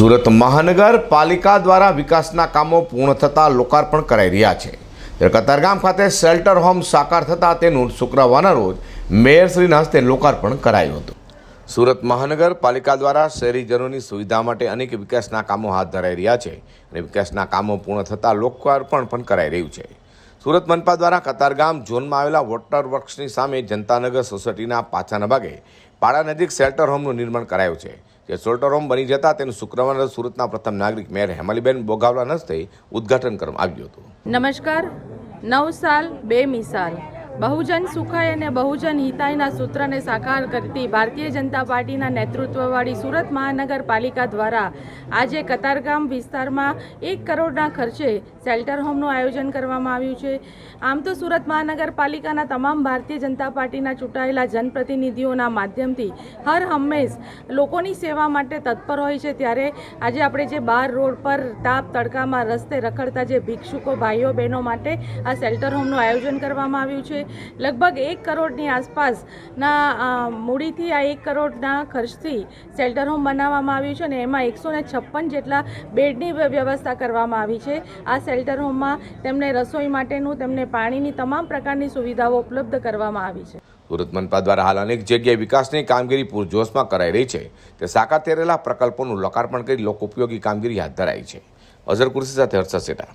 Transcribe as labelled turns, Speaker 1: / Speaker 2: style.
Speaker 1: સુરત મહાનગરપાલિકા દ્વારા વિકાસના કામો પૂર્ણ થતાં લોકાર્પણ કરાઈ રહ્યા છે. કતારગામ ખાતે શેલ્ટર હોમ સાકાર થતાં તેનું શુક્રવારના રોજ મેયરશ્રીના હસ્તે લોકાર્પણ કરાયું હતું. સુરત મહાનગરપાલિકા દ્વારા શહેરીજનોની સુવિધા માટે અનેક વિકાસના કામો હાથ ધરાઈ રહ્યા છે અને વિકાસના કામો પૂર્ણ થતાં લોકાર્પણ પણ કરાઈ રહ્યું છે. સુરત મનપા દ્વારા કતારગામ ઝોનમાં આવેલા વોટર વર્ક્સની સામે જનતાનગર સોસાયટીના પાછાના ભાગે પાડા નજીક શેલ્ટર હોમનું નિર્માણ કરાયું છે. જે સોલ્ટરોમ બની જતાં તેનું શુક્રવારે સુરતના પ્રથમ નાગરિક મેયર હેમાલીબેન બોગાવલાના હસ્તે ઉદ્ઘાટન કરવામાં આવ્યું હતું.
Speaker 2: નમસ્કાર. નવ સાલ, બે મિસાલ. બહુજન સુખાય અને બહુજન હિતાયના સૂત્રને સાકાર કરતી ભારતીય જનતા પાર્ટીના નેતૃત્વવાળી સુરત મહાનગરપાલિકા દ્વારા આજે કતારગામ વિસ્તારમાં એક કરોડના ખર્ચે શેલ્ટર હોમનું આયોજન કરવામાં આવ્યું છે. આમ તો સુરત મહાનગરપાલિકાના તમામ ભારતીય જનતા પાર્ટીના ચૂંટાયેલા જનપ્રતિનિધિઓના માધ્યમથી હર હંમેશ લોકોની સેવા માટે તત્પર હોય છે. ત્યારે આજે આપણે જે બાર રોડ પર તાપ તડકામાં રસ્તે રખડતા જે ભિક્ષુકો ભાઈઓ બહેનો માટે આ શેલ્ટર હોમનું આયોજન કરવામાં આવ્યું છે. લગભગ એક કરોડની આસપાસના મૂડીથી આ એક કરોડના ખર્ચથી શેલ્ટર હોમ બનાવવામાં આવ્યું છે અને એમાં એકસો ને છપ્પન જેટલા બેડની વ્યવસ્થા કરવામાં આવી છે. આ શેલ્ટર હોમમાં તેમને રસોઈ માટેનું, તેમને પાણીની તમામ પ્રકારની સુવિધાઓ ઉપલબ્ધ કરવામાં આવી છે.
Speaker 1: સુરત મનપા દ્વારા હાલ અનેક જગ્યાએ વિકાસની કામગીરી પૂરજોશમાં કરાઈ રહી છે. તે સાકાર રહેલા પ્રકલ્પોનું લોકાર્પણ કરી લોક ઉપયોગી કામગીરી હાથ ધરાઈ છે. અઝર કુર્સી સાથે હર્ષદ સેટા.